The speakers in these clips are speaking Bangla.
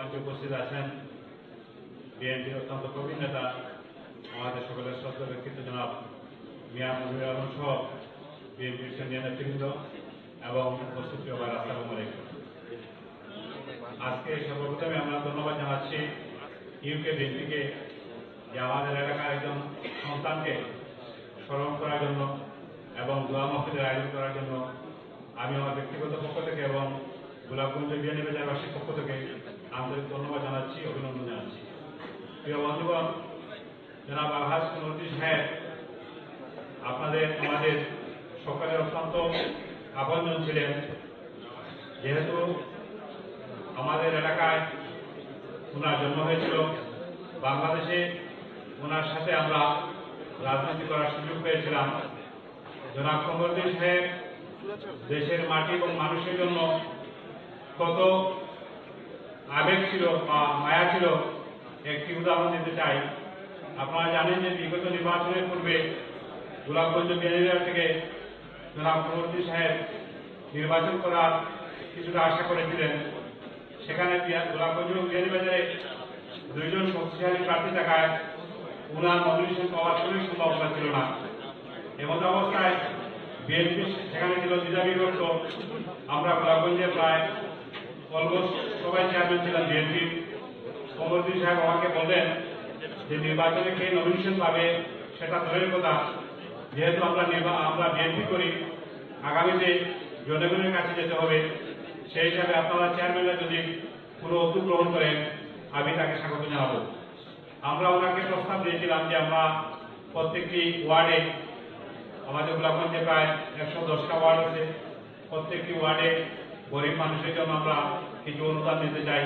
মঞ্চে উপস্থিত আছেন বিএনপির অত্যন্ত প্রবীণ নেতা আমাদের সকলের শ্রদ্ধা ব্যক্তিত্ব জনাব মিয়া মজুর আলম সহ বিএনপির সিনিয়র নেতৃবৃন্দ এবং উপস্থিত প্রিয় ভাই আসসালামু আজকে সর্বপ্রথমে আমরা ধন্যবাদ জানাচ্ছি ইউকে বিএনপিকে যে আমাদের এলাকার একজন সন্তানকে স্মরণ করার জন্য এবং দোয়া মহফিলের আয়োজন করার জন্য আমি আমার ব্যক্তিগত পক্ষ থেকে এবং গোলাপগঞ্জ বাজারবাসীর পক্ষ থেকে আন্তরিক ধন্যবাদ জানাচ্ছি অভিনন্দন জানাচ্ছি প্রিয় বন্ধুগণ, জনাব আলহাজ কুমরতি সাহেব আপনাদের, আমাদের সকলের অত্যন্ত আপনজন ছিলেন। যেহেতু আমাদের এলাকায় ওনার জন্ম হয়েছিল, বাংলাদেশে ওনার সাথে আমরা রাজনীতি করার সুযোগ পেয়েছিলাম। জনাব কমরুদ্দিন সাহেব দেশের মাটি এবং মানুষের জন্য কত আবেগ ছিল বা মায়া ছিল একটি উদাহরণ দিতে চাই। আপনারা জানেন যে বিগত নির্বাচনের পূর্বে গোলাপগঞ্জ বিয়ানীবাজার থেকে জনাব কমরুদ্দিন সাহেব নির্বাচন করার কিছুটা আশা করেছিলেন। সেখানে গোলাপগঞ্জ বিয়ানীবাজারে দুইজন শক্তিশালী প্রার্থী থাকায় উনার নমিনেশন পাওয়ার কোনোই সম্ভাবনা ছিল না। এমন অবস্থায় বিএনপি সেখানে ছিল দ্বিধা বিভক্ত আমরা গোলাপগঞ্জে প্রায় অলমোস্ট সবাই চেয়ারম্যান ছিলেন বিএনপি কমরুদ্দিন সাহেব আমাকে বললেন যে নির্বাচনে কে নমিনেশন পাবে সেটা দূরের কথা। যেহেতু আমরা আমরা বিএনপি করি, আগামীতে জনগণের কাছে যেতে হবে। সেই হিসাবে আপনারা চেয়ারম্যানরা যদি কোনো উদ্যোগ গ্রহণ করেন, আমি তাকে স্বাগত জানাব। আমরা ওনাকে প্রস্তাব দিয়েছিলাম যে আমরা প্রত্যেকটি ওয়ার্ডে, আমাদের গোলাপগঞ্জে প্রায় একশো দশটা ওয়ার্ড আছে। প্রত্যেকটি ওয়ার্ডে গরিব মানুষের জন্য আমরা কিছু অনুদান দিতে চাই।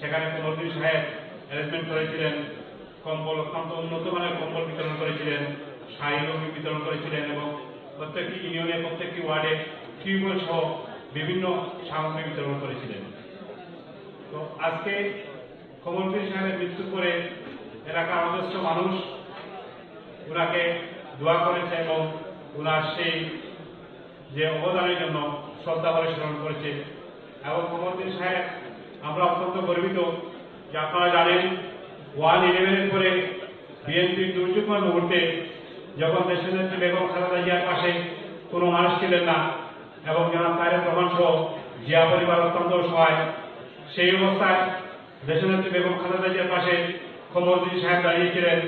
সেখানে কমরুদ্দিন সাহেব অ্যারেঞ্জমেন্ট করেছিলেন, কম্বল অত্যন্ত উন্নত মানের কম্বল বিতরণ করেছিলেন, শাড়ি লঙ্গি বিতরণ করেছিলেন এবং প্রত্যেকটি ইউনিয়নে, প্রত্যেকটি ওয়ার্ডে টিউবওয়েল সহ বিভিন্ন সামগ্রী বিতরণ করেছিলেন। তো আজকে কমরুদ্দিন সাহেবের মৃত্যুর পরে এলাকার অজস্র মানুষ ওনাকে দোয়া করেছে এবং ওনার সেই যে অবদানের জন্য শ্রদ্ধা ভরে স্মরণ করেছে। এবং কমরুদ্দিন সাহেব আমরা অত্যন্ত গর্বিত যে আপনারা জানেন ওয়ান ইলেভেনের পরে বিএনপির দুর্যোগময় মুহূর্তে যখন দেশের নেত্রী বেগম খালেদা জিয়ার পাশে কোনো মানুষ ছিলেন না এবং জনাব তারেক প্রমাণ সহ জিয়া পরিবার অত্যন্ত সহায়, সেই অবস্থায় দেশনেত্রী বেগম খালেদা জিয়ার পাশে কমরুদ্দিন সাহেব দাঁড়িয়েছিলেন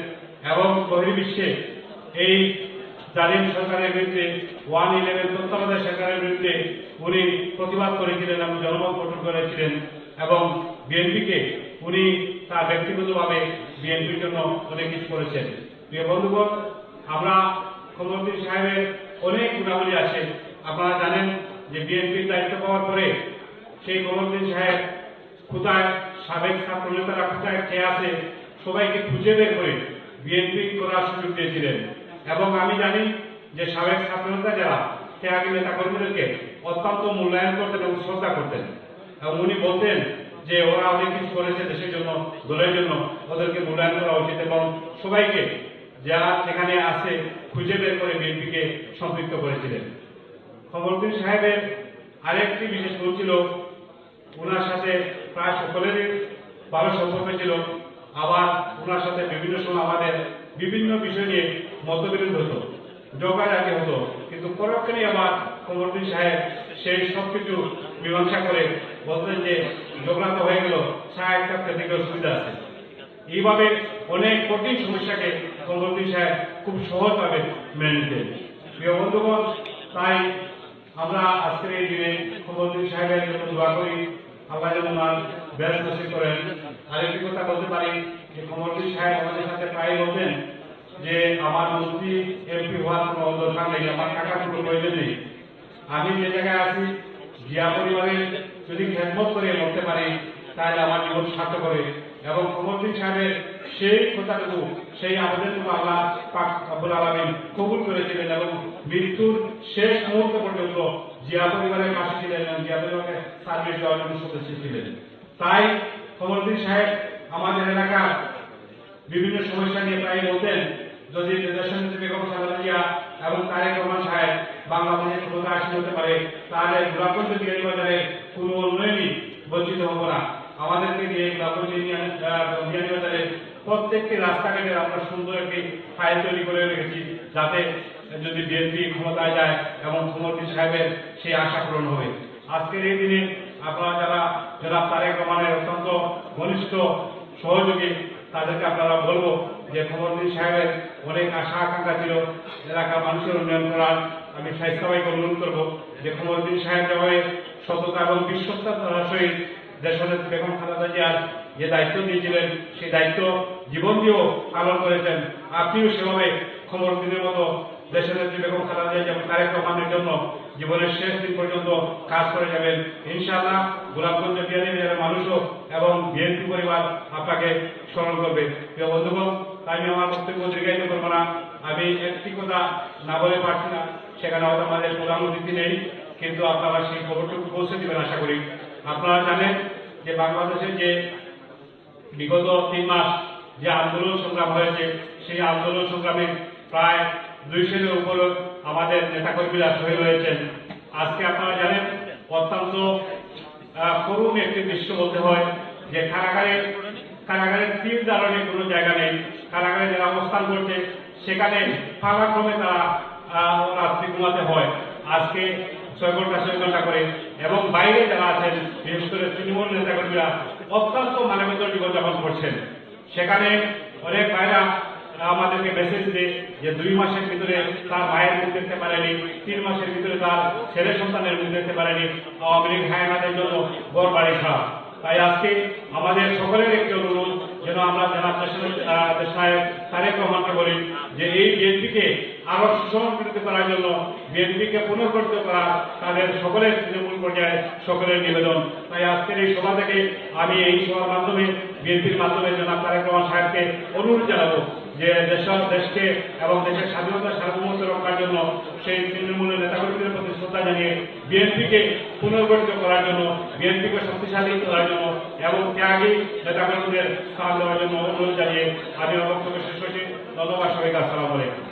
এবং বহির্বিশ্বে এই জালিম সরকারের বিরুদ্ধে ওয়ান ইলেভেন তত্ত্বাবধায়ক সরকারের বিরুদ্ধে উনি প্রতিবাদ করেছিলেন এবং জনমত গঠন করেছিলেন। এবং বিএনপিকে উনি তার ব্যক্তিগতভাবে বিএনপির জন্য অনেক কিছু করেছেন। প্রিয় বন্ধুগণ, আমরা কমরুদ্দিন সাহেবের অনেক গুণাবলী আছে। আপনারা জানেন যে বিএনপির দায়িত্ব পাওয়ার পরে সেই কমরুদ্দিন সাহেব কোথায় সাবেক ছাত্র নেতারা কোথায় কে আছে সবাইকে খুঁজে বের করে বিএনপি করার সুযোগ দিয়েছিলেন। এবং আমি জানি যে সাবেক ছাত্র নেতা যারা, ত্যাগী নেতা কর্মীদেরকে অত্যন্ত মূল্যায়ন করতেন এবং শ্রদ্ধা করতেন। এবং উনি বলতেন যে ওরা অনেক কিছু করেছে দেশের জন্য, দলের জন্য, ওদেরকে মূল্যায়ন করা উচিত এবং সবাইকে যারা সেখানে আছে খুঁজে বের করে বিএনপিকে সম্পৃক্ত করেছিলেন। কমরুদ্দিন সাহেবের আরেকটি বিশেষ গুণ ছিল ওনার সাথে প্রায় সকলেরই ভালো সম্পর্ক ছিল, আবার ওনার সাথে বিভিন্ন সময় আমাদের বিভিন্ন বিষয় নিয়ে মতবিরোধ হতো যোগাযোগে হতো, কিন্তু পরক্ষণে আবার কমরুদ্দিন সাহেব সেই সব কিছু মীমাংসা করে বলতেন যে তো হয়ে গেল, সাহেব থাকতে থেকে সুবিধা আছে। এইভাবে অনেক কঠিন সমস্যাকে কমরুদ্দিন সাহেব খুব সহজভাবে মেনে নিতেন প্রিয় বন্ধুগণ, তাই আমরা আজকের এই দিনে কমরুদ্দিন সাহেবের জন্য দোয়া করি। আল্লাহ যেন ওনার বেশ নসিব করেন। আরেকটি কথা বলতে পারি যে কমরুদ্দিন সাহেব আমাদের সাথে প্রায় বলতেন যে, আমার মন্ত্রী এমপি হওয়ার কোনো দরকার নেই, আমার টাকার কোনো প্রয়োজন নেই আমি যে জায়গায় আছি জিয়া পরিবারের যদি খেদমত করে মরতে পারি, তাহলে আমার জীবন সার্থক করে এবং কমরদ্দিন সাহেবের সেই কথাটুকু, সেই আবেদনটুকু আল্লাহ পাক আব্বুল আলমিন কবুল করেছিলেন এবং মৃত্যুর শেষ মুহূর্ত পর্যন্ত জিয়া পরিবারের পাশে ছিলেন এবং জিয়া পরিবারকে সার্ভিস দেওয়ার জন্য সদস্য ছিলেন তাই কমরদ্দিন সাহেব আমাদের এলাকার বিভিন্ন সমস্যা নিয়ে প্রায় বলতেন, যদি বেগম খালেদা জিয়া এবং তারেক রহমান সাহেব বাংলাদেশের ক্ষমতা আসীন হতে পারে, তাহলে গোলাপগঞ্জ বিয়ানীবাজারে কোনো উন্নয়নই বঞ্চিত হব না। আমাদেরকে দিয়ে গোলাপগঞ্জ প্রত্যেকটি রাস্তাঘাটে আমরা সুন্দর একটি ফাইল তৈরি করে রেখেছি, যাতে যদি বিএনপি ক্ষমতায় যায় এবং কুমরদ্দিন সাহেবের সেই আশা পূরণ হবে। আজকের এই দিনে আপনারা যারা যারা তারেক রহমানের অত্যন্ত ঘনিষ্ঠ সহযোগী তাদেরকে আপনারা বলব যে খবরদিন সাহেবের অনেক আশা আকাঙ্ক্ষা ছিল। এলাকার মানুষের উন্নয়ন করার আমি স্বাস্থ্যবাহীকে অনুরোধ করব যে খবরদিন সাহেব যেভাবে সততা এবং বিশ্বস্ততার সহিত দেশের বেগম খালেদা জিয়ার যে দায়িত্ব দিয়েছিলেন, সেই দায়িত্ব জীবন দিয়েও পালন করেছেন। আপনিও সেভাবে খবরদিনের মতো দেশের বেগম খালেদা জিয়া যেমন তারেক রহমানের জন্য জীবনের শেষ দিন পর্যন্ত কাজ করে যাবেন। ইনশাআল্লাহ গোলাপগঞ্জ বিহারি বিহারের মানুষও এবং বিএনপি পরিবার আপনাকে স্মরণ করবে। প্রিয় বন্ধুগণ আমি আমার বক্তব্য দীর্ঘায়িত করব না। আমি একটি কথা না বলে পারছি না, সেখানে হয়তো আমাদের প্রধান অতিথি নেই, কিন্তু আপনারা সেই খবরটুকু পৌঁছে দেবেন আশা করি। আপনারা জানেন যে বাংলাদেশের যে বিগত তিন মাস যে আন্দোলন সংগ্রাম হয়েছে, সেই আন্দোলন সংগ্রামে প্রায় দুইশোর উপর আমাদের নেতাকর্মীরা শহীদ হয়েছেন। আজকে আপনারা জানেন, অত্যন্ত করুণ একটি দৃশ্য বলতে হয় যে কারাগারে কারাগারের তীর দাঁড়ানোর কোনো জায়গা নেই। কারাগারে যারা অবস্থান করছে, সেখানে পালাক্রমে তারা রাত্রি ঘুমাতে হয়। আজকে ছয় ঘণ্টা ছয় ঘণ্টা করে। এবং বাইরে যারা আছেন, বিশেষ করে তৃণমূল নেতাকর্মীরা, অত্যন্ত মানবেতর জীবনযাপন করছেন। সেখানে অনেক ভাইরা আমাদেরকে মেসেজ দিয়ে যে দুই মাসের ভিতরে তার মায়ের মুখ দেখতে পারেনি, তিন মাসের ভিতরে তার ছেলে সন্তানের মুখ দেখতে পারেনি। আওয়ামী লীগ হায়ানাদের জন্য গড় বাড়ি খাওয়া তাই আজকে আমাদের সকলের একটি অনুরোধ, যেন আমরা জনাব সাহেব তারেক রহমানকে বলি, যে এই বিএনপিকে আরও সুসংগঠিত করার জন্য বিএনপিকে পুনর্গঠিত করা তাদের সকলের তৃণমূল পর্যায়ে সকলের নিবেদন। তাই আজকের এই সভা থেকে আমি এই সভার মাধ্যমে বিএনপির মাধ্যমে জনাব তারেক রহমান সাহেবকে অনুরোধ জানাব। যে দেশ দেশকে এবং দেশের স্বাধীনতা, সার্বভৌমত্ব রক্ষার জন্য সেই তৃণমূলের নেতাকর্মীদের প্রতি শ্রদ্ধা জানিয়ে বিএনপিকে পুনর্গঠিত করার জন্য, বিএনপিকে শক্তিশালী করার জন্য এবং ত্যাগী নেতাকর্মীদের স্থান দেওয়ার জন্য অনুরোধ জানিয়ে আমি আমার বক্তব্য শেষ করছি। ধন্যবাদ সবাইকে, আসসালামু আলাইকুম।